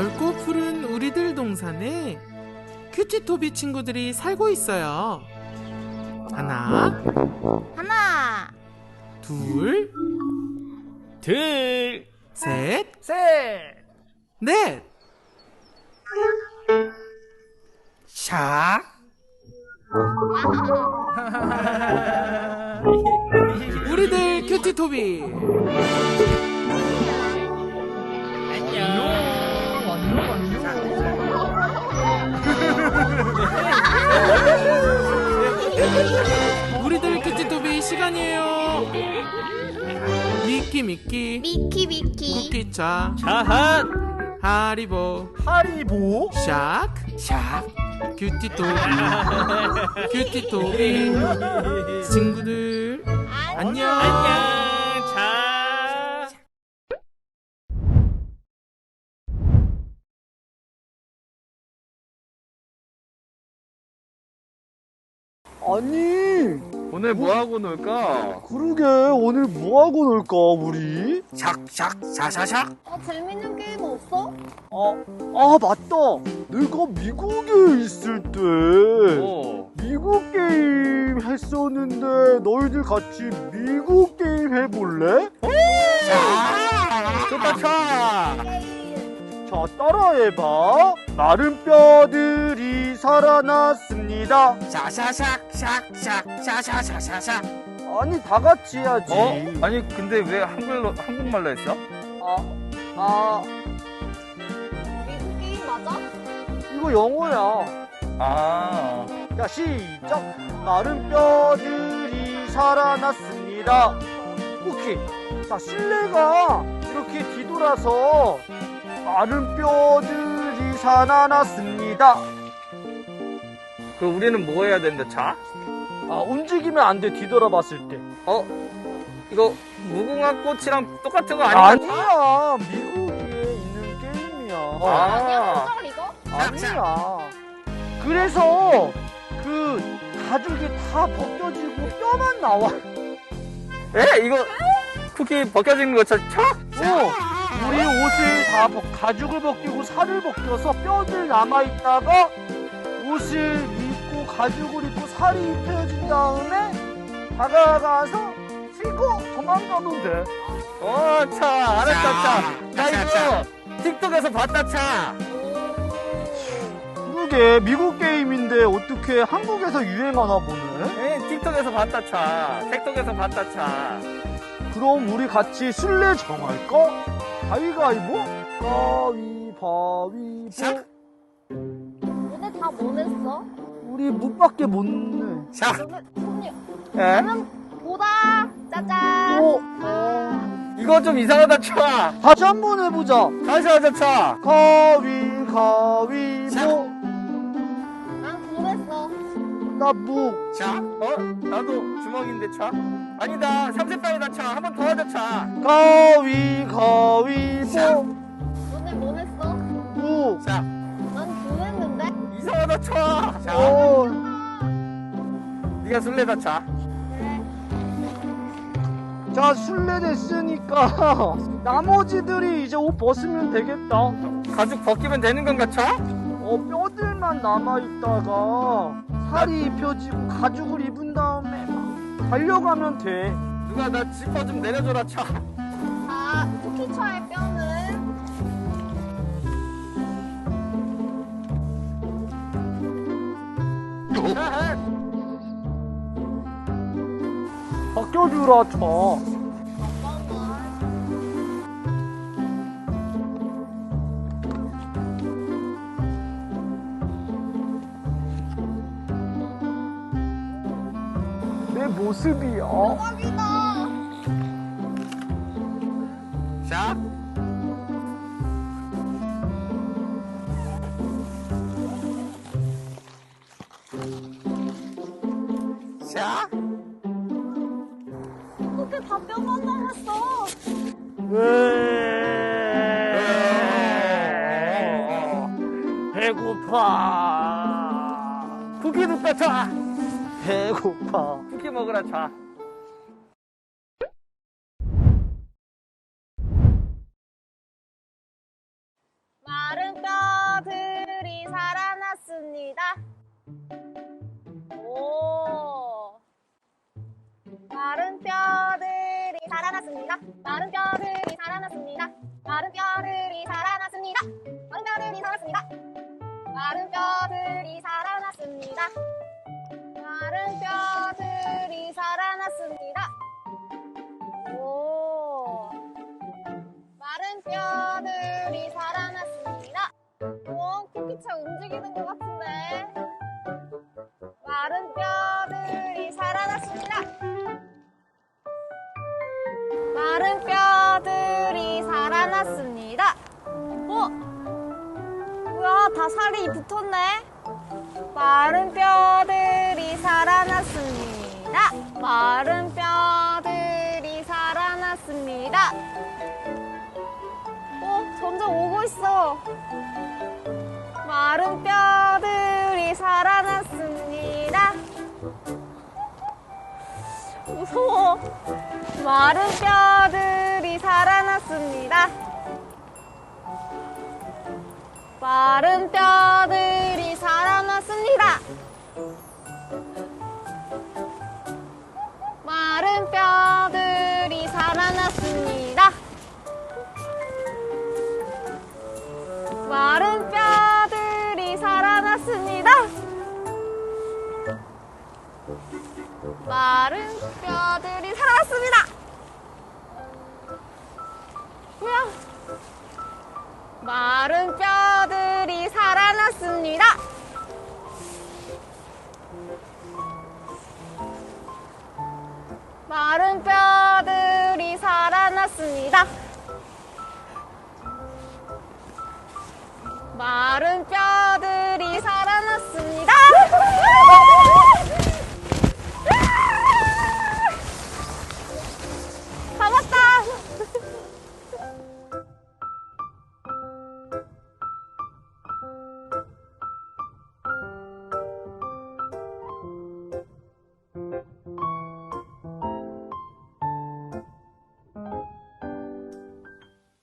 넓고 푸른 우리들 동산에 큐티토비 친구들이 살고 있어요. 하나, 하나, 둘, 둘, 셋, 셋, 넷. 샥. 우리들 큐티토비. 우리들 큐티토비 시간이에요. 미끼 미끼 미키 미키, 쿠키차. 자핫, 하리보. 하리보, 샥 샥. 큐티토비. 큐티토비. 친구들. 안녕. 안녕, 아니 오늘 뭐 하고 놀까? 그러게 오늘 뭐 하고 놀까 우리? 샥샥, 샤샤샥. 어 재밌는 게임 없어? 아, 아 맞다 내가 미국에 있을 때 어. 미국 게임 했었는데 너희들 같이 미국 게임 해볼래? 좋다, 차. 자 따라해봐 마른 뼈들이 살아났습니다 샤샤샥, 샥샥, 샤샤샤샤샤. 아니 다 같이 해야지 어? 아니 근데 왜 한글로 한국말로 했어? 아, 아 미국 게임 맞아? 이거 영어야 아. 자 시작 마른 뼈들이 살아났습니다 오케이 자 실내가 이렇게 뒤돌아서 마른 뼈들이 살아났습니다 그 우리는 뭐 해야 되는데 자? 아 움직이면 안 돼 뒤돌아봤을 때 어? 이거 무궁화 꽃이랑 똑같은 거 아니야? 아니야 미국에 있는 게임이야 아니야 아. 소설 이거? 아니야 그래서 그 가죽이 다 벗겨지고 뼈만 나와 에? 이거 쿠키 벗겨지는 거 차? 차? 어, 우리 옷을 다 벗, 가죽을 벗기고 살을 벗겨서 뼈들 남아있다가 옷을 입고 가죽을 입고 살이 입혀진 다음에 다가가서 치고 도망가면 돼. 어, 차. 알았다, 차. 나 이거 틱톡에서 봤다, 차. 그러게 미국 게임인데 어떻게 한국에서 유행하나 보네. 에, 틱톡에서 봤다, 차. 틱톡에서 봤다, 차. 그럼 우리 같이 술래 정할까? 가위가위보? 가위바위보. 너네 다 뭐 냈어? 우리 묵밖에 못 내. 손님 에? 그러면 보다 짜잔 어, 아, 이거 좀 이상하다, 차. 다시 한 번 해보자. 다시 하자, 차. 가위 가위보 난뭐 냈어 나 묵. 자, 어? 나도 주먹인데, 차? 아니다, 삼세빵이다, 차. 한 번 더 하자, 차. 가위 너네 뭐 냈어? 묵. 자, 난두 냈는데? 이상하다, 차. 자, 어, 네가 술래다, 차. 그래 자 술래 됐으니까 나머지들이 이제 옷 벗으면 되겠다. 가죽 벗기면 되는 건가, 차? 어 뼈들만 남아 있다가 살이 입혀지고 가죽을 입은 다음에 막 달려가면 돼. 누가 나 지퍼 좀 내려줘라, 차. 자 쿠키차의 뼈는 벗겨주라 쳐. 모습이야. 대박이다 자. 자. 어떻게 다 뼈만 남았어 배고파. 쿠키 눕다, 차. 배고파. 쿠키 먹으라, 차. 마른 살아났습니다. 오. 마른 뼈들이 살아났습니다. 마른 뼈들이 살아났습니다. 마른 뼈들이 살아났습니다. 마른 뼈들이 살았습니다. 마른 뼈들이 살아났습니다. 마른 뼈들이 살아났습니다. 오. 마른 뼈들이 살아났습니다. 오, 쿠키차 움직이는 것 같은데. 마른 뼈들이 살아났습니다. 마른 뼈들이 살아났습니다. 어? 뭐야, 다 살이 붙었네? 마른 뼈들이 살아났습니다. 마른 뼈들이 살아났습니다. 어, 점점 오고 있어. 마른 뼈들이 살아났습니다. 무서워. 마른 뼈들이 살아났습니다. 마른 뼈 마른 뼈들이 살아났습니다. 마른 뼈들이 살아났습니다. 뭐야? 마른 뼈들이 살아났습니다. 마른 뼈들이 살아났습니다. 마른 뼈